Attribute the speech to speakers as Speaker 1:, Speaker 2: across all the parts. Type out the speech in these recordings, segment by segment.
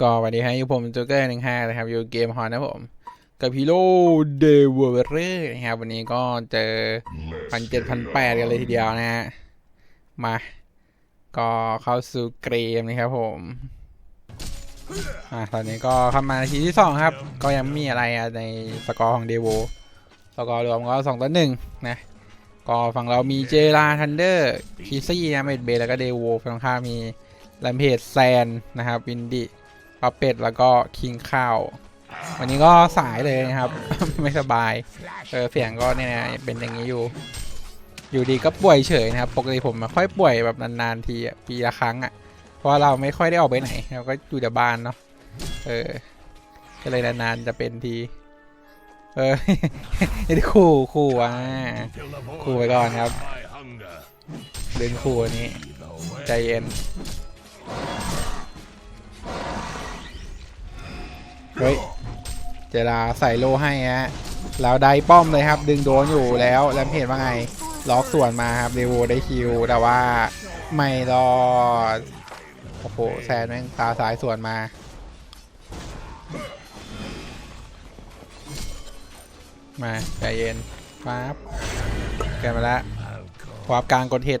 Speaker 1: ก็วันนี้ให้อยู่ผมจ๊กเกอร์หนึ่งห้านะครับ อยู่เกมฮอนนะผม กับฮีโร่เดเวอร์เรอร์นะครับ วันนี้ก็เจอพันเจ็ดพันแปดกันเลยทีเดียวนะฮะ มา ก็เข้าสู่เกมนะครับผมอ่าตอนนี้ก็เข้ามาทีที่สองครับ ก็ยังไม่มีอะไรอะในสกอร์ของเดวสกอร์รวมก็สองต่อหนึ่งนะ ก็ฝั่งเรามีเจราทันเดอร์คีซี่นะเมดเบย์แล้วก็เดวฝั่งข้ามีแลมเพจแซนนะครับวินดิ ปัเป็ดแล้วก็คิงข้าว วันนี้ก็สายเลยนะครับ ไม่สบายเออเสียงก็เนี่ยนะเป็นอย่างนี้อยู่ อยู่ดีก็ป่วยเฉยนะครับ ปกติผมไม่ค่อยป่วยแบบนานๆทีปีละครั้งอะ่ะเพราะเราไม่ค่อยได้ออกไปไหนเราก็อยู่แต่บ้านเนาะเออก็เลยนานๆจะเป็นทีเออนี่คู่คู่อะคู่ไปก่อนครับเล่นคู่อันนี้ ใจเย็น เฮ้ย เจลาใส่โลให้ฮะแล้วได้ป้อมเลยครับ ดึงโดนอยู่แล้วแล้วเห็นว่าไง ล็อกส่วนมาครับเดโวได้คิว แต่ว่าไม่รอด โอ้โหแซนแม่งตาสายส่วนมามาใจเย็นปั๊บแกมาแล้วขวาบกลางกดเห็ด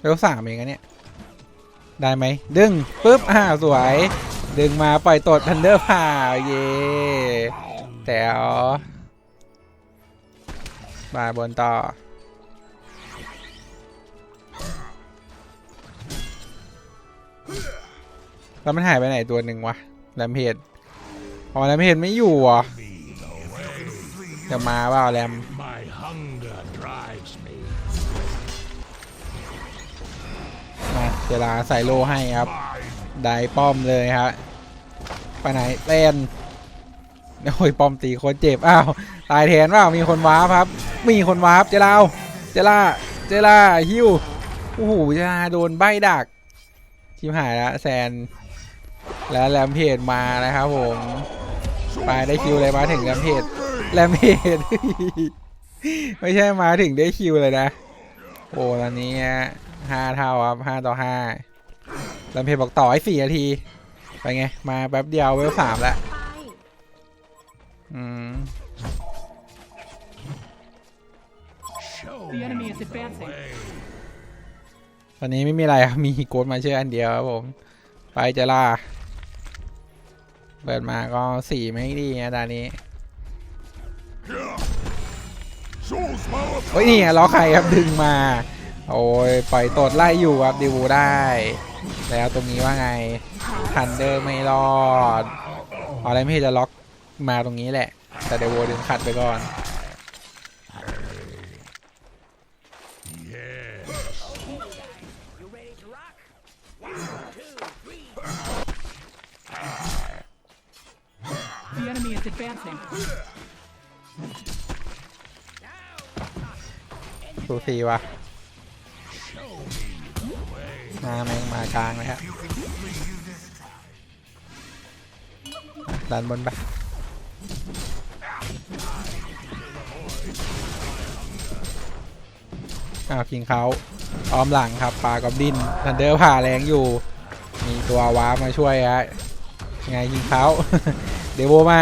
Speaker 1: เร็วสามเองอะเนี่ย ได้ไหมดึงปุ๊บอ่าสวย ดึงมาปล่อยตดทันเดอร์ผ่าเย่แต่มาบนต่อแล้วมันหายไปไหนตัวหนึ่งวะแรมเพจอ๋อแรมเพจไม่อยู่อะจะมาเปล่าแรม เวลาใส่โลให้ครับ ได้ป้อมเลยครับไปไหนเล่นโอ้ยป้อมตีคตรเจ็บอ้าวตายแทนเปล่ามีคนวาร์ปครับ มีคนวาร์ปเจลาวเจล่าเจล่าฮิวโอ้โหเจลาโดนใบดักชิมหายและแซน แล้วแรมเพจมานะครับผมไปได้คิวเลยมาถึงแรมเพจแรมเพจไม่ใช่มาถึงได้คิวเลยนะโอ้ตอนนี้ ห้าเท่าครับห้าต่อห้าแรมเพจบอกต่อให้สี่นาที ไปไง มาแป๊บเดียวเวลสามแล้วอืม
Speaker 2: Show
Speaker 3: The enemy
Speaker 2: me
Speaker 3: is
Speaker 2: the
Speaker 3: advancing.
Speaker 2: way.
Speaker 1: ตอนนี้ไม่มีอะไรครับ มีโกดมาเชื่ออันเดียวครับผม ไปจะล่า เปิดมาก็สี่ไม่ดีนะตอนนี้
Speaker 2: Soul's power
Speaker 1: เฮ้ยนี่ไงล้อใครครับดึงมา โอ้ยปล่อยตดไล่อยู่ครับดิวูได้ แล้วตรงนี้ว่าไงทันเดอร์ไม่รอดอะไรไม่จะล็อกมาตรงนี้แหละ แต่เดวดึงขัดไปก่อน
Speaker 3: The enemy is advancing.
Speaker 1: สูสีวะมาแมงมากลางเลยครับดันบนไปอ้าวคิงเขาอ้อมหลังครับปลากอบดินทันเดอร์ผ่าแรงอยู่ มีตัวว้าร์มาช่วยฮะไงยิงเขาเดโวมา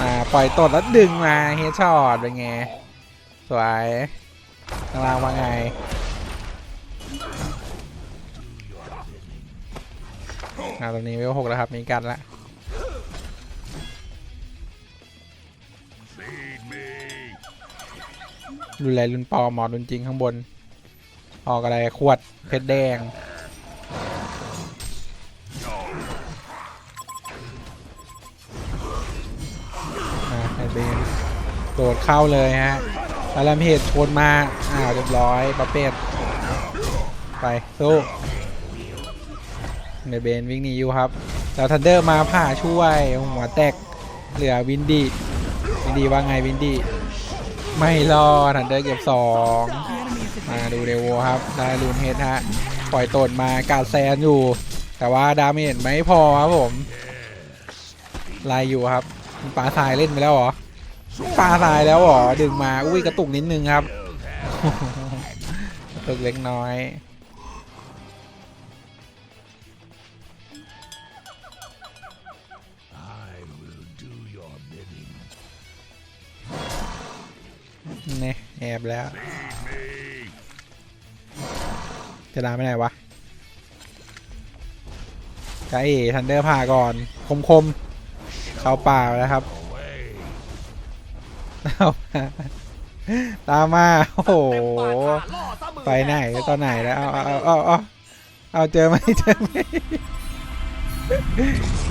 Speaker 1: มาปล่อยตดแล้วดึงมาเฮดช็อตเป็นไง สวยข้างล่างว่าไง อ่าตอนนี้เวลหกแล้วครับ มีกันละรุนแรงรุนปอมหมอรุนจริงข้างบน ออกอะไรขวดเพชรแดงอ่าไอเบนโดดเข้าเลยฮะแล้วลำเพจชนมา อ้าวเรียบร้อยประเภทไปสู้ ในเบนวิ่งหนีอยู่ครับแล้วทันเดอร์มาผ่าช่วยหัวแตกเหลือวินดีวินดีว่าไงวินดีไม่รอดทันเดอร์เก็บสองมาดูเดวครับได้ลูนเฮดฮะปล่อยตดมากาดแซนอยู่ แต่ว่าดาเมจไม่พอครับผมไล่อยู่ครับปลาทรายเล่นไปแล้วเหรอปลาทรายแล้วเหรอดึงมาอุ้ยกระตุกนิดนึงครับลูกเล็กน้อย เนี่ยแอบแล้ว
Speaker 2: Me.
Speaker 1: จะลาไปไหนวะไกทันเดอร์ผ่าก่อน คมคมๆเข้าป่าไปแล้วครับ
Speaker 2: Away.
Speaker 1: เอามาตามมา โอ้โห ไปไหนตอนไหนแล้ว เอาเอาเอาเอาเอาเจอไหมเจอไหม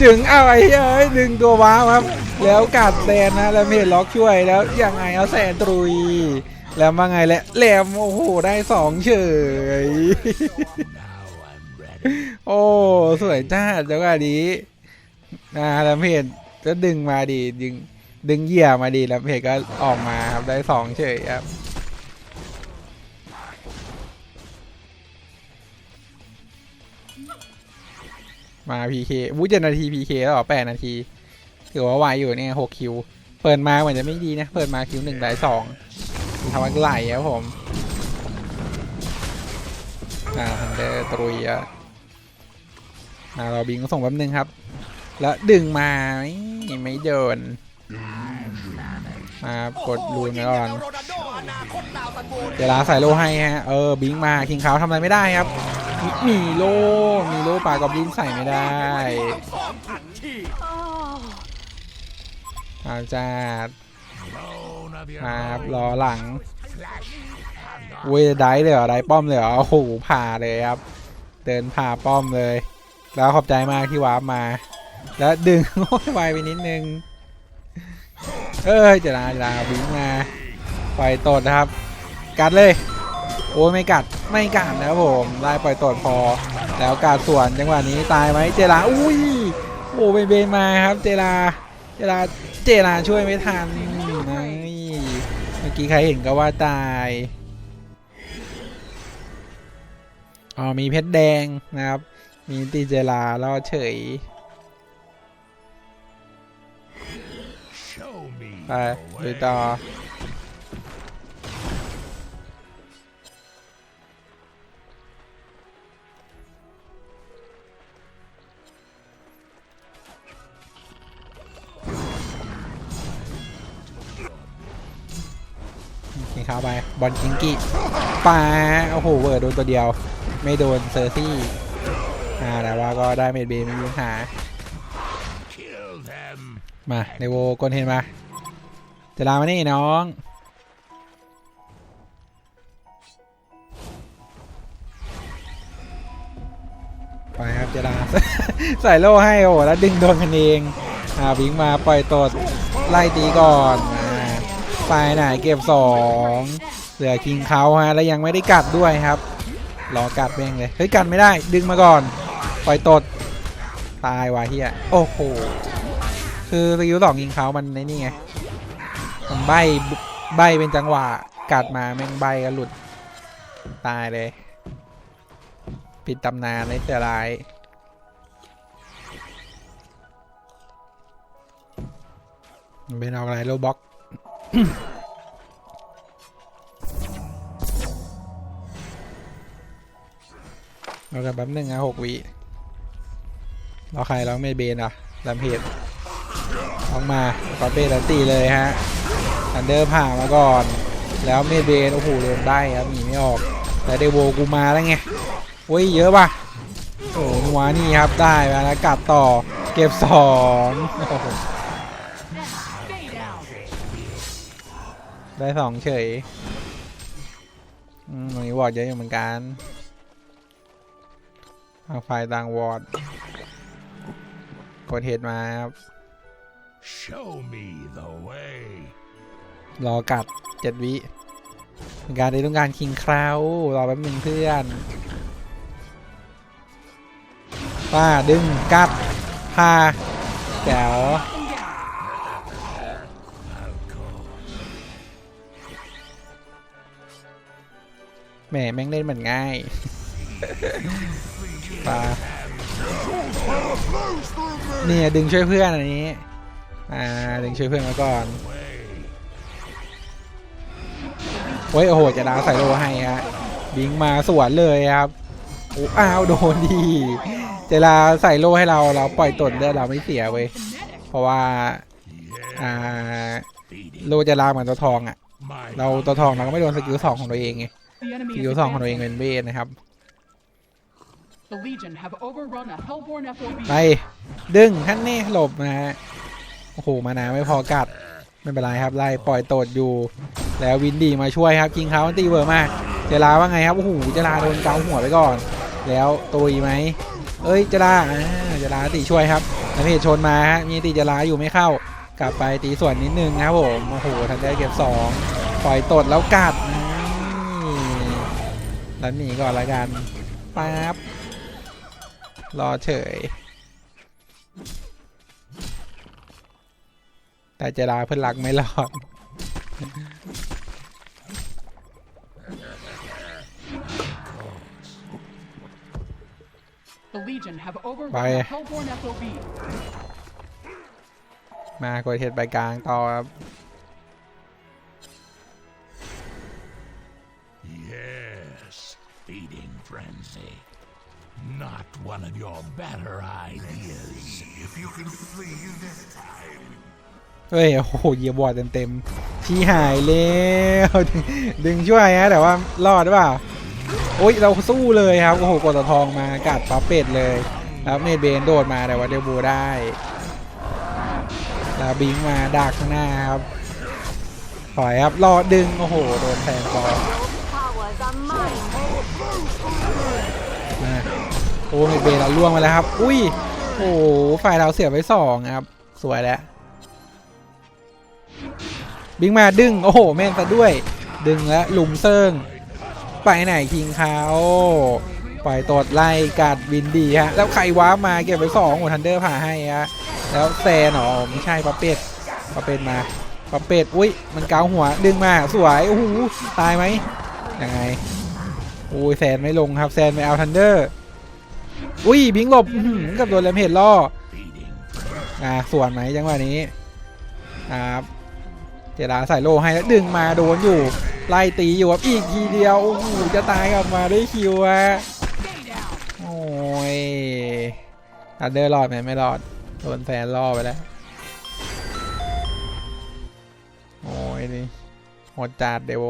Speaker 1: ถึงเอาไอ้เอ้ยดึงตัวว้าวครับ แล้วกัดแซนนะแล้วเมดล็อกช่วยแล้วยังไงเอาแซนตรุย แล้วมาไงแหละแหลมโอ้โหได้สองเฉย โอ้สวยจ้าจังหวะนี้นะแล้วเพจก็ดึงมาดีดึงดึงเหยื่อมาดีแล้วเพจก็ออกมาครับได้สองเฉยครับ มาพีเควู้เจ็ดนาทีพีเคแล้วเหรอแปดนาที ถือว่าไวอยู่เนี่ยหกคิว เปิดมาเหมือนจะไม่ดีนะ เปิดมาคิวหนึ่งได้สองทำว่าไหลครับผมอ่าฮันเดอร์ตรุยอะอ่าเราบิงก็ส่งแป๊บนึงครับ แล้วดึงมาไม่ไม่โดนมากดรูนก่อนเดี๋ยวลาใส่โลให้ฮะ เออบิงมาคิงขาวทำอะไรไม่ได้ครับ มีมีโลมีโลปลากอบลินใส่ไม่ได้อาจารย์มาครับรอหลังเวยได้เลยเหรอได้ป้อมเลยเหรอโอ้โหผ่าเลยครับ เดินผ่าป้อมเลย แล้วขอบใจมากที่วาร์ปมา แล้วดึงโอ้ยไวไปนิดนึง เอ้ยจะลาจะลาบิงมาปล่อยตดนะครับ กัดเลย โอ้ยไม่กัดไม่กัดนะครับผมไล่ปล่อยตดพอ แล้วกัดส่วนจังหวะนี้ตายไหมเจลาอุ้ยโอ้เบนเบนมาครับ เจลาเจลาเจลาช่วยไม่ทันนี่เมื่อกี้ใครเห็นก็ว่าตายอ๋อมีเพชรแดงนะครับ มีตีเจลาล่อเฉยไปดูต่อ กินข้าไปบอลจิงกี้ปาโอ้โหเวอร์โดนตัวเดียว ไม่โดนเซอร์ซี่อ่าแต่ว่าก็ได้เมดเบย์ไม่มีปัญหามาในโวกลเห็นมาจะลามานี่น้องไปครับเจลาใส่โล่ให้โอ้โหแล้วดึงโดนกันเองอ่าวิ่งมาปล่อยตดไล่ตีก่อน ไปไหนเก็บสองเหลือคิงเขาฮะแล้วยังไม่ได้กัดด้วยครับรอกัดเองเลยเฮ้ยกัดไม่ได้ดึงมาก่อน ปล่อยตดตายวะเฮียโอ้โหคือสกิลสองยิงเขามันในนี่ไงมันใบใบเป็นจังหวะกัดมาแม่งใบก็หลุดตายเลย ปิดตำนานเลยเสียรายเป็นอาอะไรโลบ็อก เรากันแป๊บหนึงนะหกวิเราใครเราไม่เบนอะลำเพจออกมาขอเบนแล้วตีเลยฮะอันเดอร์ผ่ามาก่อน แล้วเมดเบนโอ้โหโดนได้ครับหนีไม่ออก แต่เดโวกูมาแล้วไงโอ้ยเยอะป่ะโอ้โหนัวนี่ครับได้มาแล้วกัดต่อเก็บสอง ได้สองเฉยอืมตรงนี้วอร์ดเยอะอยู่เหมือนกันทางฝ่ายต่างวอร์ดกดเฮดมาครับ
Speaker 2: Show me the way.
Speaker 1: รอกัดเจ็ดวิเป็นการได้ต้องการคิงคราวรอแป๊บนึงเพื่อนป้าดึงกัดพาแจ๋ว แหมแม่งเล่นเหมือนง่ายปลาเนี่ยดึงช่วยเพื่อนอันนี้ อ่าดึงช่วยเพื่อนมาก่อนโอ้ยโอ้โหจะดาวใส่โลให้ฮะบิงมาสวนเลยครับโอ้อ้าวโดนดีเจลาใส่โลให้เราเราปล่อยตนเลือเราไม่เสียเว้ยเพราะว่าอ่าโลจะลาเหมือนตัวทองอะ เราตัวทองเราก็ไม่โดนสกิลสองของตัวเองไง ส
Speaker 3: is
Speaker 1: กิลสองของตัวเอง
Speaker 3: advancing.
Speaker 1: เป็นเวทนะครับ
Speaker 3: The Legion have overrun a Hellborn FOB.
Speaker 1: ไป ดึงท่านนี่หลบนะฮะ โอ้โห มานาไม่พอกัด ไม่เป็นไรครับ ไล่ปล่อยโตดอยู่ แล้ววินดีมาช่วยครับกิงเขาตีเวอร์มาก เจลาว่าไงครับ โอ้โห เจลาโดนเกาหัวไปก่อน แล้วตุยไหม เอ้ย เจลาอ่าเจลาตีช่วยครับแล้วเพจชนมาฮะ มีตีเจลาอยู่ไม่เข้า กลับไปตีส่วนนิดนึงนะครับผม โอ้โห ทันได้เก็บสองปล่อยตดแล้วกัดนี่ แล้วหนีก่อนละกันปั๊บรอเฉย แต่เจราเพื่อนรักไม่รอด
Speaker 3: The Legion have overrun
Speaker 1: Bye.
Speaker 3: a Hellborn FOB.
Speaker 1: มากดเทศไปกลางต่อครับ
Speaker 2: feeding frenzy. Not one of your better ideas. If you can flee this time.
Speaker 1: เฮ้ย โอ้โห เหยียบบอร์ดเต็มๆที่หายแล้วดึงช่วยฮะ แต่ว่ารอดหรือเปล่าโอ้ย เราสู้เลยครับ โอ้โห กดตะทองมากัดปั๊บเป็ดเลย แล้วเมดเบนโดดมาแต่ว่าเดบูได้ลาบิงมาดักข้างหน้าครับ ถอยครับ รอดึง โอ้โห โดนแทงบอล อ้เมดเบนเราล่วงมาแล้วครับ อุ้ย โอ้ฝ่ายเราเสียไปสองครับ สวยแล้ว บิงมาดึง โอ้โห แม่นซะด้วย ดึงแล้วลุมเซิงไปไหนคิงเขาปล่อยตดไล่กัดวินดีฮะ แล้วใครว้ามาเก็บไปสองโอ้ทันเดอร์ผ่าให้ฮะ แล้วแซนอ๋อไม่ใช่ปะเป็ดปะเป็ดมาปะเป็ดอุ้ย มันเกาหัวดึงมาสวยโอ้โหตายไหมยังไงอุ้ยแซนไม่ลงครับแซนไม่เอาทันเดอร์ อุ้ยบิงหลบกับโดนแรมเพจล่ออ่าส่วนไหมจังหวะนี้ครับเจดาใส่โลให้แล้วดึงมาโดนอยู่ ไล่ตีอยู่ครับอีกทีเดียวโอ้โหจะตายกลับมาได้คิวอะโอ้ยทันเดอร์รอดไหมไม่รอดโดนแฟนล่อไปแล้วโอ้ยนี่โหดจัดเดว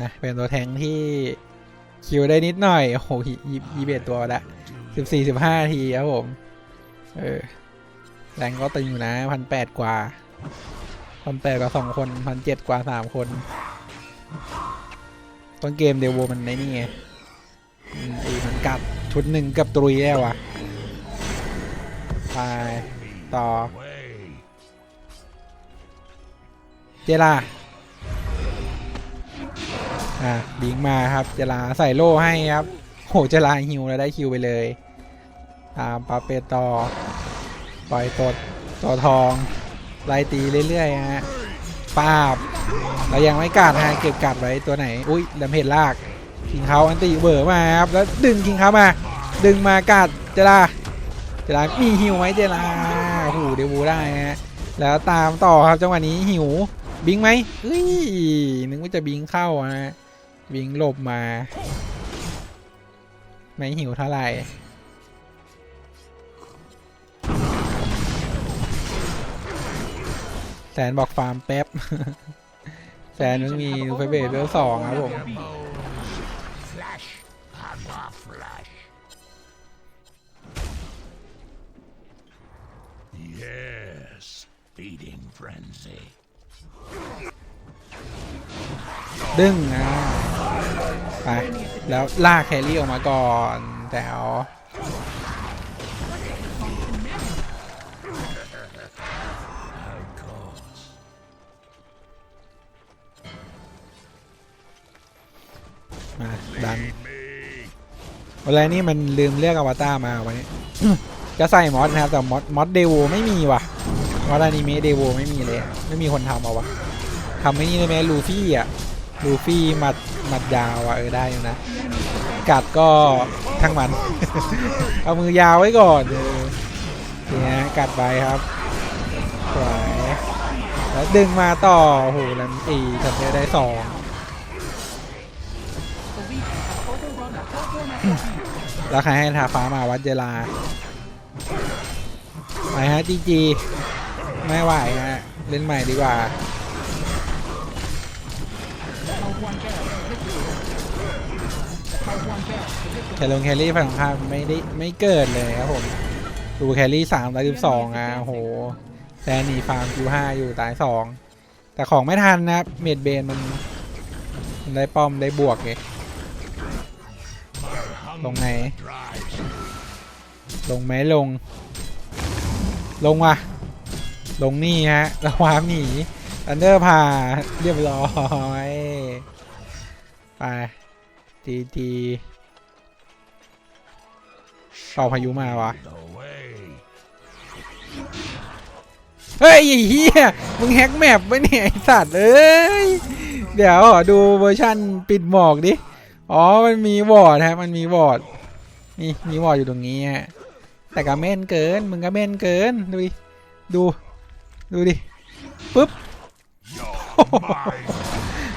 Speaker 1: นะเป็นตัวแทงที่คิวได้นิดหน่อย โอ้โหยี่ยี่เบ็ดตัวละสิบสี่สิบห้าทีครับผม เออ แรงก็ตึงอยู่นะพันแปดกว่าพันแปดกว่าสองคนพันเจ็ดกว่าสามคน ต้นเกมเดวโวมันในนี่ไงอืมไอ้มันกัดชุดหนึ่งกับตรุยแล้ววะไปต่อ
Speaker 2: away.
Speaker 1: เจลา อะบิงมาครับเจลาใส่โล่ให้ครับโหเจลาฮิวแล้วได้คิวไปเลยตามปาเปต่อปล่อยตดต่อทองไล่ตีเรื่อยๆฮะปาบเรายังไม่กัดฮะเก็บกัดไว้ตัวไหน อุ้ยลำเพจลากคิงเขาอันตีเบอร์มาครับแล้วดึงคิงเขามา ดึงมากัดเจลาเจลามีฮิวไหมเจลาโอ้โหเดวูได้ฮะแล้วตามต่อครับจังหวะนี้หิวบิงไหมเฮ้ยนึกว่าจะบิงเข้านะ บิงหลบมา ไม่หิวเท่าไหร่แสนบอกฟาร์มแป๊บ แสนนึงมีนูเฟเบเบลสองครับผม
Speaker 2: Flash on the flash. Yes, feeding frenzy.
Speaker 1: ดึงนะ ไปแล้วลากแครี่ออกมาก่อนแต่เอามาดัน
Speaker 2: Feed me.
Speaker 1: วันแรกนี่มันลืมเลือกอวตารมาวันนี้จะใส่มอสนะครับแต่มอสมอสเดโวไม่มีว่ะมอสอนิเมะเดโวไม่มีเลย ไม่มีคนทำเอาวะทำไม่นี่เลยไหมลูฟี่อะลูฟี่มัด หมัดยาวอะเออได้อยู่นะ กัดก็ทั้งมัน เอามือยาวไว้ก่อนเนี่ยกัดไปครับสวยแล้วดึงมาต่อโอ้โหแลมตีทำได้ได้สองแล้วใครให้ทาฟ้ามาวัดเจลาไปฮะจีจีไม่ไหวฮะเล่นใหม่ดีกว่า แคลงแคลรี่ฝั่งข้ามไม่ได้ไม่เกิดเลยครับผมดูแคลรี่สามตายสิบสองอะโหแซนนี่ฟาร์มคิวห้าอยู่ตายสองแต่ของไม่ทันนะครับเมดเบนมันได้ป้อมได้บวกไงลงไหนลงไหมลง ลงว่ะ ลงนี่ฮะระวางหนีอันเดอร์ผ่าเรียบร้อย ไปจีจี เป่าพายุมาวะเฮ้ยเฮียมึงแฮกแมปไวเนี่ยไอสัตว์เอ้ยเดี๋ยวดูเวอร์ชันปิดหมอกดิอ๋อมันมีวอร์ดฮะมันมีวอร์ดนี่มีวอร์ดอยู่ตรงนี้ฮะแต่ก็เม่นเกินมึงก็เม่นเกินดูดิดูดูดิปุ๊บ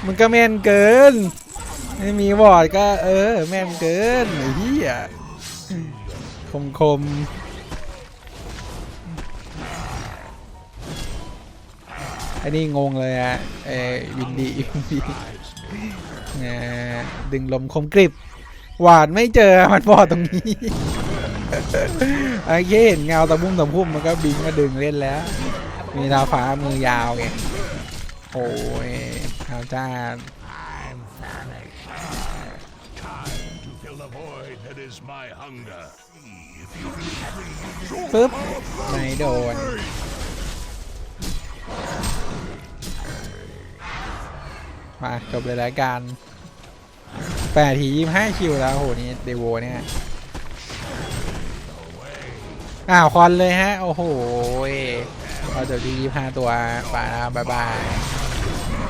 Speaker 1: มึงก็แม่นเกินไม่มีวอร์ดก็เออแม่นเกินไอ้เหี้ย คมคมไอ้นี่งงเลยอะเอวินดีวินดีดึงลมคมกริบ หวานไม่เจอมันพอตรงนี้ไอ้เหี้ยเห็นเงาตะบุ้มตะพุ่มมันก็บิงมาดึงเล่นแล้ว มีทาฟ้ามือยาวไงโอ้ยเอาจ้า
Speaker 2: the void that is my hunger. If you can
Speaker 1: ปึ๊บไม่โดน มาจบเลยรายการแปดทียี่ห้าคิวแล้วโหนี่เดโวเนี่ย อ้าวคอนเลยฮะ โอ้โหเราจบที่ยี่ห้าตัวไปแล้วบ๊ายบาย